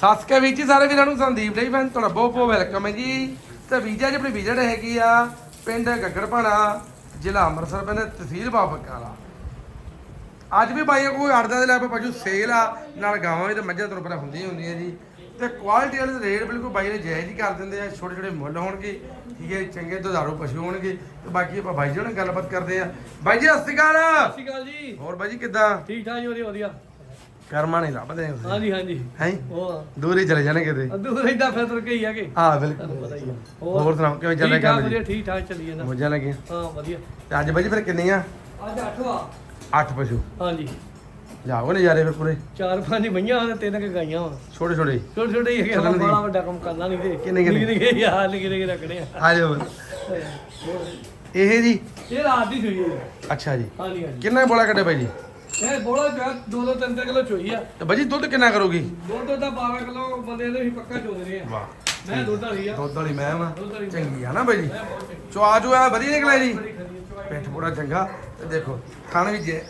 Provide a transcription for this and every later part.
ਅਕਾਲ ਵੀਰ ਜੀ ਸਾਰੇ ਵੀਰਾਂ ਨੂੰ ਸੰਦੀਪ ਡੇ ਫੈਨ ਤੁਹਾਡਾ ਬਹੁਤ ਬਹੁਤ ਵੈਲਕਮ ਹੈ ਜੀ। ਤੇ ਵੀਜ਼ਾ ਜੀ ਆਪਣੀ ਵਿਜ਼ਿਟ ਹੈਗੀ ਆ ਪਿੰਡ ਗੱਗੜਪਾਣਾ ਜ਼ਿਲ੍ਹਾ ਅੰਮ੍ਰਿਤਸਰ ਪੈਂਦਾ ਤਹਿਸੀਲ ਬਾਬਕਾਲਾ ਅੱਜ ਵੀ ਬਾਈਆਂ ਕੋਈ ਅੜਦਾ ਦੇ ਲੈ ਪਾ ਪਜੂ ਸੇਲ ਆ ਨਾਲ ਗਾਵਾਂ ਵੀ ਤੇ ਮੱਝਾਂ ਤੁਹਾਨੂੰ ਪਤਾ ਹੁੰਦੀਆਂ ਹੀ ਹੁੰਦੀਆਂ ਜੀ। ਤੇ ਕੁਆਲਿਟੀ ਵਾਲੇ ਰੇਟ ਬਿਲਕੁਲ ਬਾਈ ਨੇ ਜਾਇਜ਼ ਹੀ ਕਰ ਦਿੰਦੇ ਆ ਛੋਟੇ ਛੋਟੇ ਮੁੱਲ ਹੋਣਗੇ ਠੀਕ ਹੈ ਚੰਗੇ ਦੁਧਾਰੂ ਪਸ਼ੂ ਹੋਣਗੇ। ਤੇ ਬਾਕੀ ਆਪਾਂ ਬਾਈ ਜੀ ਨਾਲ ਗੱਲਬਾਤ ਕਰਦੇ ਆ। ਬਾਈ ਜੀ ਸਤਿ ਸ਼੍ਰੀ ਅਕਾਲ। ਸਤਿ ਸ਼੍ਰੀ ਅਕਾਲ ਜੀ। ਹੋਰ ਬਾਈ ਜੀ ਕਿੱਦਾਂ? ਠੀਕ ਠਾਕ ਜੀ ਵਧੀਆ ਵਧੀਆ ਕਰਮਾ ਨਹੀਂ ਲੱਭਦੇ ਹਾਂਜੀ ਹਾਂਜੀ। ਹੈ? ਉਹ ਦੂਰ ਹੀ ਚਲੇ ਜਾਣੇ ਕਿਤੇ। ਅੱਧੂ ਰਹਿੰਦਾ ਫਿਰ ਤੁਰ ਕੇ ਹੀ ਆਗੇ। ਹਾਂ ਹੀ ਬਿਲਕੁਲ ਆ। ਹੋਰ? ਸੁਣਾਓ ਕਿਵੇਂ ਚੱਲ ਰਿਹਾ ਕੰਮ ਜੀ? ਠੀਕ ਠਾਕ ਚੱਲੀ ਜਾਂਦਾ। ਮੋਜਾਂ ਲੱਗੀਆਂ? ਹਾਂ ਵਧੀਆ। ਤੇ ਅੱਜ ਬਾਈ ਫਿਰ ਕਿੰਨੀਆਂ? ਅੱਜ ਅੱਠਵਾ 8 ਪਸ਼ੂ। ਹਾਂਜੀ। ਜਾਓ ਨਜ਼ਾਰੇ ਫਿਰ ਪੂਰੇ? ਚਾਰ ਪੰਜ ਮਈਆਂ ਤੇ ਤਿੰਨ ਕੁ ਗਾਈਆਂ ਵਾ। ਛੋਟੇ ਛੋਟੇ। ਛੋਟੇ ਛੋਟੇ ਹੀ ਹੈਗੇ। ਬੜਾ ਵੱਡਾ ਕੰਮ ਕਰਨਾ ਨਹੀਂ ਤੇ। ਕਿੰਨੇ ਕਿੰਨੇ? ਯਾਰ ਨਿੱਕੇ ਨਿੱਕੇ ਰੱਖਣੇ ਆ। ਆ ਜਾਓ। ਇਹ ਜੀ? ਇਹ ਰਾਤ ਦੀ ਸੂਈ ਹੈ। ਅੱਛਾ ਜੀ। ਹਾਂਜੀ ਹਾਂਜੀ। ਕਿੰਨਾ ਬੋਲਾ ਕੱਢੇ ਬਾਈ ਜੀ? ਇਹ ਬੋਲਾ ਜੋ ਦੋ ਦੋ ਤਿੰਨ ਤਿੰਨ ਕਿਲੋ ਚੋਈ ਆ। ਤੇ ਬਾਈ ਜੀ ਦੁੱਧ ਕਿੰਨਾ ਕਰੋਗੀ? ਦੁੱਧ ਦਾ 12 ਕਿਲੋ ਬੰਦੇ ਦੇ ਵੀ ਪੱਕਾ ਚੋਦੇ ਰਹੇ ਆ। ਵਾਹ। ਮੈਂ ਦੁੱਧ ਵਾਲੀ ਆ। ਦੁੱਧ ਵਾਲੀ ਮੈਂ ਵਾ। ਦੁੱਧ ਵਾਲੀ ਚੰਗੀ ਆ ਨਾ ਬਾਈ ਜੀ ਮੈਂ ਬਹੁਤ ਚੰਗੀ ਚੁਆ ਚੁਆ ਵਧੀਆ ਨਿਕਲਿਆ ਜੀ? ਪਿੱਠ ਪੂਰਾ ਚੰਗਾ। ਤੇ ਦੇਖੋ ਖਾਣ ਵੀ ਜੇ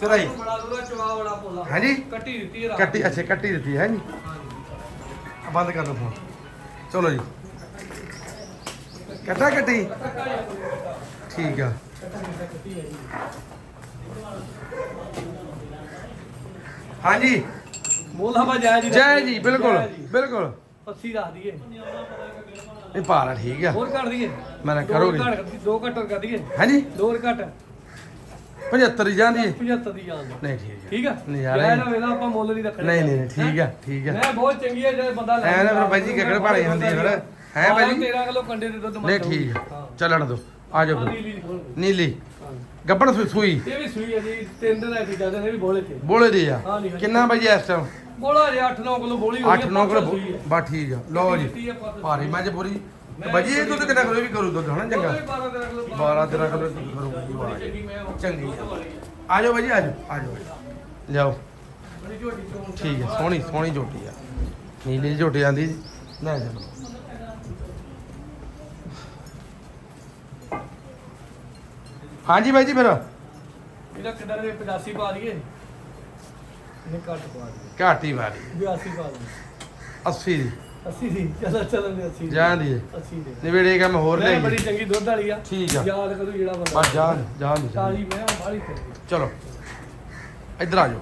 ਸਿਰਾਈ ਬੜਾ ਦੁੱਧ ਚਵਾ ਬੜਾ ਪੋਲਾ ਹਾਂਜੀ ਕੱਟੀ ਦਿੱਤੀ ਹੈ ਰਾਤ ਕੱਟੀ ਅੱਛਾ ਕੱਟੀ ਦਿੱਤੀ ਹੈ ਜੀ। ਆ ਬੰਦ ਕਰ ਲਓ ਫੋਨ। ਚਲੋ ਜੀ। ਕੱਟਾ ਕੱਟੀ? ਠੀਕ ਆ। ਹਾਂਜੀ। ਮੋਲਾ ਬਾ ਜੈ ਜੀ। ਜੈ ਜੀ ਬਿਲਕੁਲ ਬਿਲਕੁਲ। 80 ਰੱਖ ਦਈਏ। ਇਹ ਭਾਰਾ ਠੀਕ ਆ। ਹੋਰ ਘੱਟ ਦਈਏ। ਮੈਂ ਨਾ ਦੋ ਕਰੋਗੇ। ਕਰ- ਦੋ ਘੱਟ ਕਰ ਦਈਏ। ਹਾਂਜੀ। ਦੋ ਘੱਟ। 75 ਹੀ ਜਾਂਦੀ ਹੈ 75 ਦੀ ਜਾਨ ਦੋ ਨਹੀਂ ਠੀਕ ਠੀਕ ਆ? ਨਜ਼ਾਰਾ। ਨਾ ਵੇਲਾ ਆਪਾਂ ਮੁੱਲ ਨਹੀਂ ਰੱਖਣਾ ਨਹੀਂ ਨਹੀਂ ਠੀਕ ਆ ਠੀਕ ਆ। ਮੈਂ ਬਹੁਤ ਚੰਗੀ ਹੈ ਜੇ ਬੰਦਾ ਐ ਨਾ ਫਿਰ ਬਾਈ ਜੀ ਗੱਗੜ ਭਾਲੇ ਹੁੰਦੀ ਹੈ ਫਿਰ। ਹੈ ਬਾਈ ਜੀ? 13 ਕਿਲੋ ਕੰਡੇ ਦੇ ਦੁੱਧ ਨਹੀਂ ਠੀਕ ਆ। ਚੱਲਣ ਦੋ। ਆ ਜਾਓ ਨੀਲੀ। ਗੱਬਣ ਸੂਈ ਸੂਈ? ਇਹ ਵੀ ਸੂਈ ਹੈ ਜੀ ਤਿੰਨ ਦਿਨ ਐਸੀ ਜਾਂਦੇ ਨੇ ਵੀ ਬੋਲੇ ਤੇ। ਬੋਲੇ ਦੀ ਆ। ਕਿੰਨਾ ਬਾਈ ਇਸ ਟਾਈਮ ਬੋਲਾ ਜੇ 8-9 ਕਿਲੋ ਬੋਲੀ 8 9 ਕਿਲੋ। ਬਾ ਠੀਕ ਆ। ਲਓ ਜੀ। ਭਾਰੀ ਮੱਝ ਪੂਰੀ। ਤੇ ਬਾਈ ਜੀ ਇਹ ਦੁੱਧ ਕਿੰਨਾ ਕਰੋ ਇਹ ਵੀ ਕਰੂ ਦੁੱਧ ਹਨਾ? ਚੰਗਾ। ਉਹਦੇ 12 13 ਕਿਲੋ 12 13 ਕਿਲੋ ਦੁੱਧ ਕਰੂਗੀ ਵਾਹ ਜੀ। ਚੰਗੀ ਆ। ਆ ਜਾਓ ਬਾਈ ਜੀ ਆ ਜਾਓ ਆ ਜਾਓ। ਲਿਆਓ। ਬੜੀ ਝੋਟੀ ਚੋਣ ਠੀਕ ਹੈ ਸੋਹਣੀ ਸੋਹਣੀ ਝੋਟੀ ਆ। ਨੀਲੀ ਜਿਹੀ ਝੋਟੀ ਆਂਦੀ ਲੈ ਚਲੋ ਹਾਂਜੀ ਬਾਈ ਜੀ ਫਿਰ। ਇਹਦਾ ਕਿਦਾਂ ਦੇ 85 ਪਾ ਦਈਏ? ਨਹੀਂ ਘੱਟ ਪਾ ਦਈਏ। ਘਾਟੀ ਮਾਰੀ 82 ਪਾ ਦਈਏ। 80 ਦੀ। 80 ਦੀ? ਚਲੋ ਚਲੋ ਦੇ। 80 ਦੀ। ਹੈ 80 ਦੇ। ਨਵੇੜੇ ਕੰਮ ਹੋਰ ਲੈ ਮੈਂ ਬੜੀ ਚੰਗੀ ਦੁੱਧ ਵਾਲੀ ਆ। ਠੀਕ ਆ। ਯਾਦ ਕਰੂ ਜਿਹੜਾ ਬੰਦਾ ਬਸ ਮੈਂ ਤੇ ਚਲੋ। ਇੱਧਰ ਆ ਜਾਓ।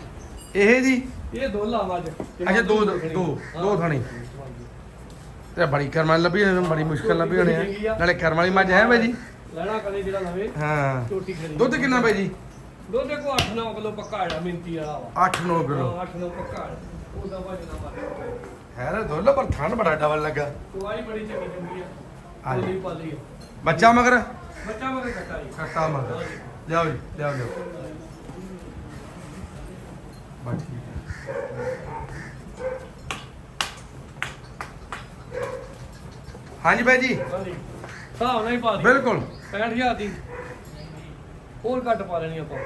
ਇਹ ਜੀ? ਇਹ ਦੋ ਲਾਵਾਂ ਅੱਜ। ਅੱਛਾ ਦੋ ਦੋ ਦੋ ਥਾਣੀ। ਤੇ ਬੜੀ ਕਰਮ ਲੱਭੀ ਹੋਣੀ, ਬੜੀ ਮੁਸ਼ਕਲ ਲੱਭੀ ਹੋਣੀ ਆ। ਨਾਲੇ ਕਰਮ ਵਾਲੀ ਮੱਝ ਹੈ ਬਾਈ ਜੀ। ਲੈਣਾ ਕਦੇ ਜਿਹੜਾ ਲਵੇ। ਹਾਂ। ਛੋਟੀ ਖੜੀ ਦੁੱਧ ਕਿੰਨਾ ਬਾਈ ਜੀ? ਦੁੱਧ ਕੋ 8-9 ਕਿਲੋ ਪੱਕਾ ਆੜਾ ਮਿੰਤੀ ਵਾਲਾ ਵਾ। 8-9 ਕਿਲੋ। 8-9 ਪੱਕਾ ਉਹਦਾ ਵਜਣਾ ਮਾਰੇ ਹੈ। ਰ ਦੁੱਧ ਪਰ ਠੰਡ ਬੜਾ ਡਬਲ ਲੱਗਾ। ਦਵਾਈ ਬੜੀ ਚੰਗੀ ਚੰਗੀ ਆ। ਬੋਲੀ ਪਾਲੀ ਬੱਚਾ ਮਗਰ? ਬੱਚਾ ਮਰੇ ਕੱਟਾ ਜੀ। ਕੱਟਾ ਮਗਰ। ਲਿਆਓ ਜੀ ਲਿਆਓ ਲਿਆਓ। ਬਸ ਠੀਕ ਹੈ ਹਾਂਜੀ ਬਾਈ ਜੀ। ਹਾਂਜੀ ਹਿਸਾਬ ਨਾਲ ਹੀ ਪਾ ਦੀ ਬਿਲਕੁਲ। 65000 ਦੀ। ਹੋਰ ਘੱਟ ਪਾ ਲੈਣੀ ਆਪਾਂ।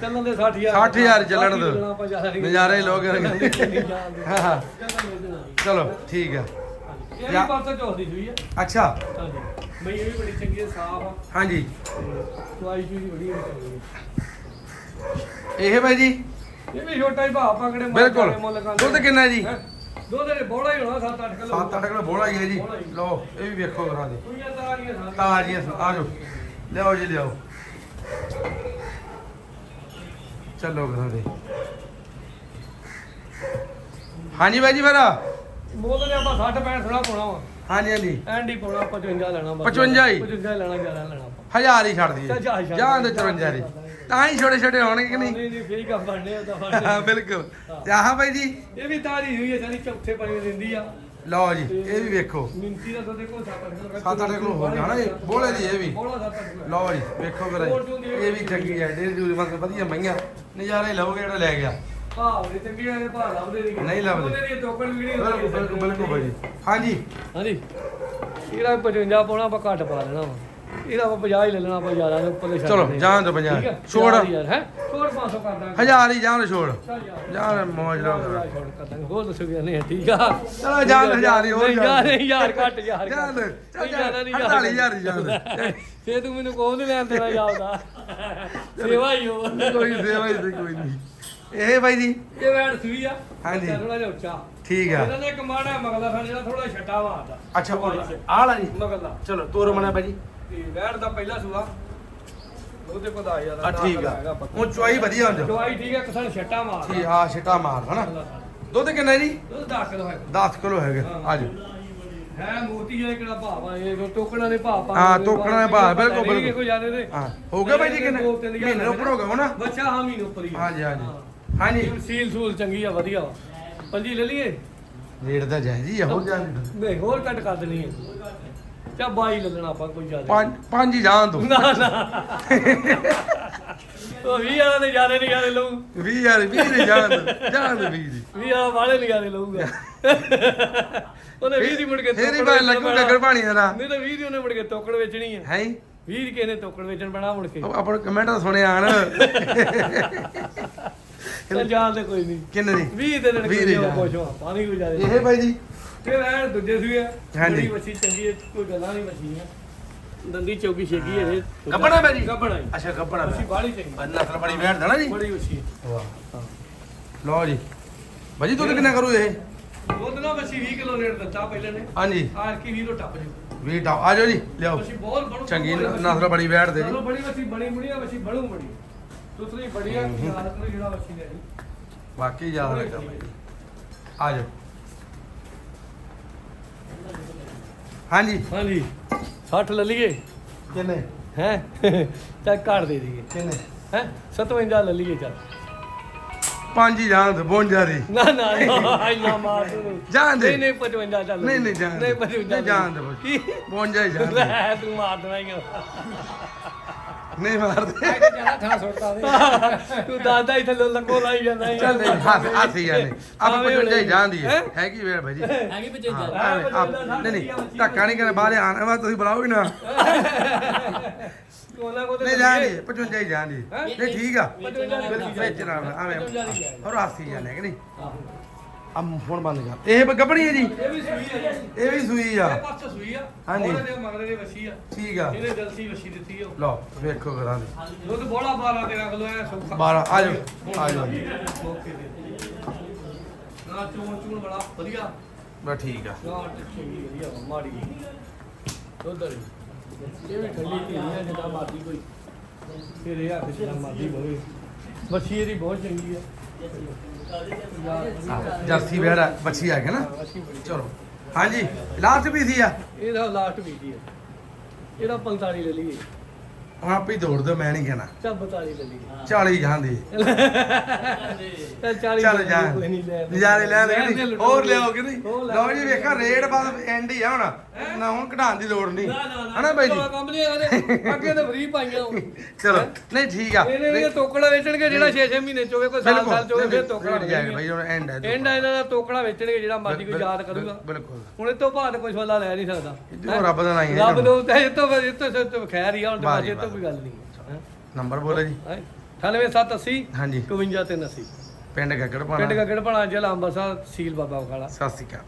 ਚੱਲਣ ਦੇ 60000 60000 ਚੱਲਣ ਦਿਓ। ਚੱਲਣਾ ਆਪਾਂ ਜ਼ਿਆਦਾ ਨਹੀਂ ਨਜ਼ਾਰੇ ਹੀ ਲੋਕ ਚੱਲਣ ਦੇ ਰੰਗੇ ਨਹੀਂ ਜਾਣਦੇ। ਹਾਂ ਹਾਂ। ਚੱਲਣ ਦੇ ਦੇਣਾ ਜੀ। ਚਲੋ ਠੀਕ ਇਹ ਵੀ ਜਾਂ- ਆ। ਅੱਛਾ। ਹਾਂਜੀ। ਬਈ ਇਹ ਵੀ ਬੜੀ ਚੰਗੀ ਹੈ ਸਾਫ਼ ਆ। ਹਾਂਜੀ। ਤੇ ਚੁਆਈ ਚੂਈ ਬੜੀ ਚੰਗੀ ਹੈ ਇਹ ਬਾਈ ਜੀ? ਇਹ ਵੀ ਛੋਟਾ ਹੀ ਭਾਅ ਪਕੜੇ ਬਿਲਕੁਲ। ਦੁੱਧ ਕਿੰਨਾ ਜੀ? ਦੁੱਧ ਦੇ ਬੋਲਾ ਹੀ ਹੋਣਾ 7-8 ਕਿਲੋ। 7-8 ਕਿਲੋ ਬੋਲਾ ਹੀ ਹੈ ਜੀ। ਲਓ ਇਹ ਵੀ ਵੇਖੋ ਕਰਾ ਦੇ। ਕੁਈਆਂ ਤਾਰੀਆਂ ਸਾਰੀਆਂ ਤਾਜ਼ੀਆਂ ਆ ਜਾਓ। ਲਿਆਓ ਜੀ ਲਿਆਓ। ਚੱਲੋ ਦੇ। ਹਾਂਜੀ ਬਾਈ ਜੀ ਮੇਰਾ ਮੁੱਲ ਨੇ ਆਪਾਂ 60 65 ਥੋੜਾ ਪਾਉਣਾ ਵਾ। ਹਾਂਜੀ ਹਾਂਜੀ। ਐਂਡ ਹੀ ਪਾਉਣਾ 55 ਲੈਣਾ ਬਸ। 55 ਹੀ? 55 ਲੈਣਾ ਜ਼ਿਆਦਾ ਲੈਣਾ ਆਪਾਂ। ਹਜ਼ਾਰ ਹੀ ਛੱਡ ਦਈਏ। ਜਾਂ ਦੇ ਦੇ। 54 ਦੀ। ਤਾਂ ਹੀ ਛੋਟੇ ਛੋਟੇ ਹੋਣਗੇ ਕਿ ਨਹੀਂ? ਨਹੀਂ ਨਹੀਂ ਫੇਰ ਕੰਮ ਬਣਨੇ ਉਹ ਤਾਂ ਹਾਂ ਬਣਨੇ ਬਿਲਕੁਲ ਆਹ ਬਾਈ ਜੀ? ਇਹ ਵੀ ਤਾਰੀ ਹੋਈ ਹੈ ਸਾਡੀ ਚੌਥੇ ਪਾਣੀ ਦਿੰਦੀ ਆ। ਲਓ ਜੀ ਇਹ ਵੀ ਵੇਖੋ। ਮਿੰਤੀ ਦਾ ਦੁੱਧ ਕੋਲ 7-8 ਕਿਲੋ 7-8 ਕਿਲੋ ਹੋ ਗਿਆ ਨਾ ਇਹ ਬੋਲੇ ਦੀ ਇਹ ਵੀ। ਬੋਲਾ 7-8 ਕਿਲੋ। ਲਓ ਜੀ ਵੇਖੋ ਕਰਾ ਇਹ ਵੀ ਚੰਗੀ ਹੈ ਡੇਢ ਜੂਰੀ ਮਤਲਬ ਵਧੀਆ ਮਈਆਂ। ਨਜ਼ਾਰੇ ਲਓਗੇ ਜਿਹੜਾ ਲੈ ਗਿਆ। ਭਾਅ ਦੇ ਚੰਗੀਆਂ ਨੇ ਭਾਅ ਲੱਭਦੇ ਨਹੀਂ। ਨਹੀਂ ਲੱਭਦੇ। ਉਹਦੇ ਦੀ ਟੋਕਨ ਵੀ ਨਹੀਂ ਬਿਲਕੁਲ ਬਿਲਕੁਲ ਬਿਲਕੁਲ ਬਾਈ ਜੀ। ਹਾਂਜੀ। ਹਾਂਜੀ। ਇਹਦਾ 55 ਪਾਉਣਾ ਆਪਾਂ ਘੱਟ ਪਾ ਲੈਣਾ ਵਾ। ਇਹਦਾ ਆਪਾਂ 50 ਹੀ ਲੈ ਲੈਣਾ ਆਪਾਂ ਜ਼ਿਆਦਾ ਦੇ ਉੱਪਰ ਲੈ ਚਲੋ, ਜਾਣ ਦਿਓ 50 ਛੋੜ। ਯਾਰ ਹੈ ਛੋੜ 500 ਕਰ ਦਾਂਗੇ। ਹਜ਼ਾਰ ਹੀ ਜਾਣ ਛੋੜ। ਯਾਰ ਜਾਣ ਮੌਜ ਨਾਲ ਕਰਾ। ਛੋੜ ਕਰ ਦਾਂਗੇ। ਹੋਰ ਦੱਸੋ ਕਿ ਨਹੀਂ ਠੀਕ ਆ? ਚਲੋ ਜਾਣ ਹਜ਼ਾਰ ਹੀ ਹੋਰ ਯਾਰ ਨਹੀਂ ਯਾਰ ਘੱਟ ਯਾਰ ਜਾਣ। ਚੱਲ ਜ਼ਿਆਦਾ ਨਹੀਂ ਹਜ਼ਾਰ ਹਜ਼ਾਰ ਹੀ ਜਾਣ ਫੇ ਤੂੰ ਮੈਨੂੰ ਕੋਹ ਨਹੀਂ ਲੈਣ ਦੇਣਾ ਜਾਉਦਾ ਸੇਵਾ ਹੀ ਹੋ ਕੋਈ ਸੇਵਾ ਹੀ ਕੋਈ ਨਹੀਂ। ਇਹ ਬਾਈ ਜੀ? ਇਹ ਵੈਣ ਸੂਈ ਆ। ਹਾਂਜੀ। ਥੋੜਾ ਜਿਹਾ ਉੱਚਾ। ਠੀਕ ਆ। ਇਹਨਾਂ ਨੇ ਕਮਾਣਾ ਮਗਲਾ ਥਾਂ ਜਿਹੜਾ ਥੋੜਾ ਛਟਾ ਮਾਰਦਾ। ਅੱਛਾ ਉਹ ਆਹ ਲਾ ਜੀ। ਮਗਲਾ। ਚਲੋ ਤੋਰ ਮਨਾ ਬਾਈ ਜੀ। ਤੇ ਵੈਣ ਦਾ ਪਹਿਲਾ ਸੂਆ। ਉਹਦੇ ਕੋਲ ਆ ਆ ਠੀਕ ਆ। ਉਹ ਚੁਆਈ ਵਧੀਆ ਹੁੰਦੀ ਦਵਾਈ ਠੀਕ ਹੈ ਕਿਸਾਨ ਛਟਾ ਮਾਰਦਾ ਠੀਕ ਆ ਛਿੱਟਾ ਮਾਰ ਹਨਾ? ਦੁੱਧ ਕਿੰਨਾ ਜੀ? ਉਹ ਦਾਖਲ ਹੋਇਆ 10 ਕਿਲੋ ਹੈਗੇ। ਆਜੋ ਹੈ ਮੋਤੀ ਜਿਹੜੇ ਕਿਹੜਾ ਭਾਵ ਆ ਇਹ ਟੋਕਣਾ ਨੇ ਭਾਵ ਪਾ ਹਾਂ, ਟੋਕਣਾ ਦੇ ਭਾਅ, ਬਿਲਕੁਲ, ਬਿਲਕੁਲ। ਕੋਈ ਜਾਣੇ ਦੇ ਹਾਂ। ਹੋ ਗਿਆ ਬਾਈ ਜੀ ਕਿੰਨਾ? ਦੋ ਮਹੀਨੇ ਉੱਪਰ ਹੋ ਗਿਆ ਹੋਣਾ ਬੱਚਾ ਹਾਂ ਮਹੀਨੇ ਉੱਪਰ ਹੀ ਆ। ਹਾਂਜੀ, ਹਾਂਜੀ। ਹਾਂ। ਹਾਂਜੀ। ਸੀਲ ਸੂਲ ਚੰਗੀ ਆ ਵਧੀਆ ਵਾ। ਪੰਜੀ ਲੈ ਲਈਏ? ਰੇਟ ਤਾਂ ਜਾਇਜ਼ ਹੀ ਆ ਹੋਰ ਜਾਣ ਨਹੀਂ। ਹੋਰ ਕੱਟ ਕਰ ਦੇਣੀ ਹੈ। ਚਾ ਬਾਈ ਲੈਣਾ ਆਪਾਂ ਕੋਈ ਜ਼ਿਆਦਾ ਪੰਜ ਪੰਜ ਹੀ ਜਾਣ ਦੋ। ਨਾ ਨਾ। ਉਹ ਵੀ ਵਾਲਾ ਨੇ ਜ਼ਿਆਦਾ ਨਹੀਂ ਗਾਣੇ ਲਊ। 20 ਯਾਰ 20 ਦੇ ਜਾਣ ਦੋ। ਜਾਣ ਦੋ 20 ਦੀ। ਵੀ ਵਾਲਾ ਵਾਲੇ ਨਹੀਂ ਗਾਣੇ ਲਊਗਾ। ਉਹਨੇ 20 ਦੀ ਮੁੜ ਕੇ ਫੇਰ ਹੀ ਤੋਕੜ ਵੇਚਣ ਲੱਗੂ ਪੈਣਾ। ਪਾਣੀ ਦਾ ਨਹੀਂ ਤਾਂ 20 ਦੀ ਉਹਨੇ ਮੁੜ ਕੇ ਤੋਕੜ ਵੇਚਣੀ ਹੈ ਹੈ? ਹੀ 20 ਦੀ ਕਿਸੇ ਨੇ ਤੋਕੜ ਵੇਚਣ ਪੈਣਾ ਮੁੜ ਕੇ? ਉਹ ਆਪਾਂ ਕਮੈਂਟ ਸੁਣਿਆ ਆਣ। ਚੱਲ ਜਾਣ ਤੇ ਕੋਈ ਨਹੀਂ। ਕਿੰਨੇ ਦੀ? 20 ਦੇ ਦੇਣ ਕੋਈ ਦੀ ਜਾਣ। ਪਾਣੀ ਕੋਈ ਜ਼ਿਆਦਾ ਇਹ ਬਾਈ ਜੀ ਤੇ ਵੈਣ ਦੂਜੇ ਸੂਏ ਹਾਂਜੀ। ਬੜੀ ਵੱਛੀ ਚੰਗੀ ਹੈ ਕੋਈ ਗੱਲਾਂ ਨਹੀਂ ਵੱਛੀ ਹੈ ਦੰਦੀ ਚੌਕੀ ਛੇਗੀ ਹੈ ਇਹ। ਗੱਭਣ ਹੈ ਬਾਈ ਜੀ? ਗੱਬਣਾ ਅੱਛਾ ਗੱਪਣਾ ਵੱਛੀ ਬਾਹਲੀ ਚੰਗੀ। ਨਸਲ ਬੜੀ ਵੈਣ ਦਾ ਨਾ ਜੀ। ਬੜੀ ਵੱਛੀ ਹੈ ਵਾਹ। ਲਓ ਜੀ। ਬਾਜੀ ਦੁੱਧ ਕਿੰਨਾ ਕਰੂ ਇਹ? ਦੁੱਧ ਨਾ ਵੱਛੀ 20 ਕਿਲੋ ਲੀਟਰ ਦਿੱਤਾ ਪਹਿਲੇ ਨੇ। ਹਾਂਜੀ। ਆਰ ਕੀ 20 ਤੋਂ ਟੱਪ ਜੂ। ਵੀ ਟਾ ਆ ਜਾਓ ਜੀ ਲਿਆਓ। ਵੱਛੀ ਬਹੁਤ ਬੜੂ ਚੰਗੀ ਨ- ਨਸਲ ਬੜੀ ਵੈੜ ਦੇ ਜੀ। ਚਲੋ ਬੜੀ ਵੱਛੀ ਬਣੀ ਬਣੀ ਆ ਵੱਛੀ ਬੜੂ ਬੜੀ ਸੁਥਰੀ ਬੜੀ ਆ ਕੀ ਹਾਲਤ ਨੂੰ ਜਿਹੜਾ ਵੱਛੀ ਲੈ ਲਈ। ਬਾਕੀ ਯਾਦ ਜੀ ਆ ਜਾਓ। ਹਾਂਜੀ। ਹਾਂਜੀ। 60 ਲੈ ਲਈਏ। ਕਿੰਨੇ? ਹੈ? ਚੱਲ ਘੱਟ ਦੇ ਦਈਏ। ਕਿੰਨੇ? ਹੈ? 57 ਲੈ ਲਈਏ ਚੱਲ। ਪੰਜ ਹੀ ਜਾਣ ਦੋ 52 ਦੀ। ਨਾ ਨਾ ਨਾ ਇੰਨਾ ਮਾਰ ਤੂੰ। ਜਾਣ ਦੇ। ਨਹੀਂ ਨਹੀਂ 55 ਚੱਲ ਨਹੀਂ ਨਹੀਂ ਜਾਣ ਨਹੀਂ ਦੇ। 55 ਨਹੀਂ ਜਾਣ ਦੇ ਕੀ 52 ਹੀ ਜਾਣ ਲੈ ਤੂੰ ਮਾਰ ਆ। ਨਹੀਂ ਮਾਰਦੇ। ਜਣਾ ਥਾਂ ਸੁੱਟਦਾ ਦੇ ਤੂੰ ਦਾਦਾ ਹੀ ਥੱਲੇ ਲੰਗੋ ਲਾਈ ਜਾਂਦਾ ਹੀ ਚੱਲ ਨਹੀਂ ਹੱਥ ਹੱਥ ਹੀ ਜਾਣੇ ਆਪਾਂ ਆਵੇਂ 55 ਹੀ? ਜਾਣ ਦੀ ਹੈਂ? ਹੈਗੀ ਵੇੜ ਭਾਜੀ ਹੈਗੀ ਐਵੇਂ, ਆਪ- ਨਹੀਂ ਨਹੀਂ ਧੱਕਾ ਨਹੀਂ ਕਰਨਾ ਬਾਹਰ ਆਣਾ ਵਾ ਤੁਸੀਂ ਬੁਲਾਓ ਹੀ ਨਾ ਨਹੀਂ ਜਾਣ ਦੀ 55 ਹੀ। ਜਾਣ? ਨਹੀਂ ਠੀਕ ਆ। ਵਿੱਚ ਨਾ ਆਵੇਂ। ਪਚਵੰਜਾ ਦੀ ਜਾਣ। ਔਰ ਆਸੀ ਜਾਣੇ ਕਿ ਨਹੀਂ? ਆ ਹੁਣ ਬੰਦ ਕਰ। ਇਹ ਗੱਬਣੀ ਹੈ ਜੀ। ਇਹ ਵੀ ਸੂਈ ਆ ਜੀ। ਇਹ ਵੀ ਸੂਈ ਆ। ਇਹ ਪਾਸੇ ਸੂਈ ਆ। ਹਾਂਜੀ। ਉਹਨੇ ਦੇ ਮਗਰੇ ਦੇ ਵਸੀ ਆ। ਠੀਕ ਆ। ਇਹਨੇ ਜਲਸੀ ਵਸੀ ਦਿੱਤੀ ਆ ਲਓ ਵੇਖੋ ਕਰਾਂ ਦੇ ਦੁੱਧ ਬੋਲਾ 12 13 ਕਿਲੋ ਐ ਸੌਖਾ। 12 ਆ ਜਾਓ। ਆ ਜਾਓ ਤੇ ਨਾ ਚੂਣ ਚੂਣ ਬੜਾ ਵਧੀਆ। ਬਸ ਠੀਕ ਆ। ਨਾ ਚੰਗੀ ਵਧੀਆ ਮਾੜੀ ਦੁੱਧ ਵਾਲੀ। ਇਹ ਵੀ ਠੰਡੀ ਧੀ ਹੈ ਜਿੱਦਾਂ ਮਾਦੀ ਕੋਈ। ਫਿਰ ਇਹ ਆ ਕਿ ਜਿੱਦਾਂ ਮਾਦੀ ਹੋਵੇ ਬੱਚੀ ਇਹਦੀ ਬਹੁਤ ਚੰਗੀ ਹੈ ਹਾਂ, ਜਰਸੀ ਵੇੜਾ ਬੱਚੀ ਆ ਗਿਆ ਨਾ? ਚਲੋ। ਹਾਂਜੀ, ਲਾਸਟ ਵੀ ਸੀ ਆ। ਇਹਦਾ ਲਾਸਟ ਵੀਡੀ ਹੈ ਇਹਦਾ 45 ਲੈ ਲਈਏ। ਆਪੇ ਹੀ ਦੌੜ ਦੋ ਮੈਂ ਨਹੀਂ ਕਹਿਣਾ। ਚੱਲ 42 ਲੈ ਲਈਏ 40 ਜਾਂਦੀ। ਚੱਲ 40 ਚੱਲ ਜਾ। ਕੋਈ ਨਹੀਂ ਲੈ ਨਜ਼ਾਰੇ ਲੈ ਲੈ ਨਹੀਂ? ਹੋਰ ਦੇ। ਲਿਆਓ ਕਿ ਨਹੀਂ? ਹੋਰ ਲੈ ਲਓ ਜੀ ਵੇਖਾ ਰੇਟ ਬਾਅਦ ਐਂਡ ਹੀ ਆ ਹੁਣ। ਨਾ ਹੁਣ ਘਟਾਉਣ ਦੀ ਲੋੜ ਨਹੀਂ। ਨਾ ਨਾ ਨਾ। ਹਨਾ ਬਾਈ ਜੀ? ਕੰਮ ਨਹੀਂ ਉਹਦੇ ਅੱਗੇ ਤਾਂ ਫ੍ਰੀ ਪਾਈਆਂ ਉਹ। ਚਲੋ ਨਹੀਂ ਠੀਕ ਆ। ਇਹਨੇ ਇਹ ਤੋਕੜਾ ਵੇਚਣਗੇ ਜਿਹੜਾ 6-6 ਮਹੀਨੇ ਚੋਵੇ ਕੋਈ ਸਾਲ ਸਾਲ ਚੋਵੇ ਫਿਰ ਰੇਟ ਜਾਏਗਾ ਭਾਈ ਹੁਣ ਐਂਡ ਹੈ ਐਂਡ ਇਹਨਾਂ ਦਾ ਤੋਕੜਾ ਵੇਚਣਗੇ ਜਿਹੜਾ ਮਰਜ਼ੀ ਕੋਈ ਯਾਦ ਕਰੂਗਾ। ਬਿਲਕੁਲ। ਹੁਣ ਇਹ ਤੋਂ ਬਾਅਦ ਕੋਈ ਸਵਾਲਾ ਲੈ ਨਹੀਂ ਸਕਦਾ। ਜੋ ਰੱਬ ਦਾ ਨਹੀਂ ਹੈ ਰੱਬ ਨੂੰ ਤੇ ਇਹ ਤੋਂ ਇਹ ਤੋਂ ਇਹ ਤੋਂ ਖੈਰ ਹੀ ਆ ਹੁਣ ਤੇ ਵਾਹ ਬਾਅਦ ਜੀ ਇਹ ਤੋਂ। ਕੋਈ ਗੱਲ ਨਹੀਂ ਨੰਬਰ ਬੋਲੋ ਜੀ। 98780 ਹਾਂਜੀ। 52 ਤੇ 80 ਪਿੰਡ ਗੱਗੜ ਪਿੰਡ ਪਾਣਾ ਗਗੜ ਪਣਾ ਜ਼ਿਲ੍ਹਾ ਅੰਮ੍ਰਿਤਸਰ ਸੀਲ ਬਾਬਾ ਖਾਲਾ ਸਤਿ ਸ਼੍ਰੀ ਅਕਾਲ।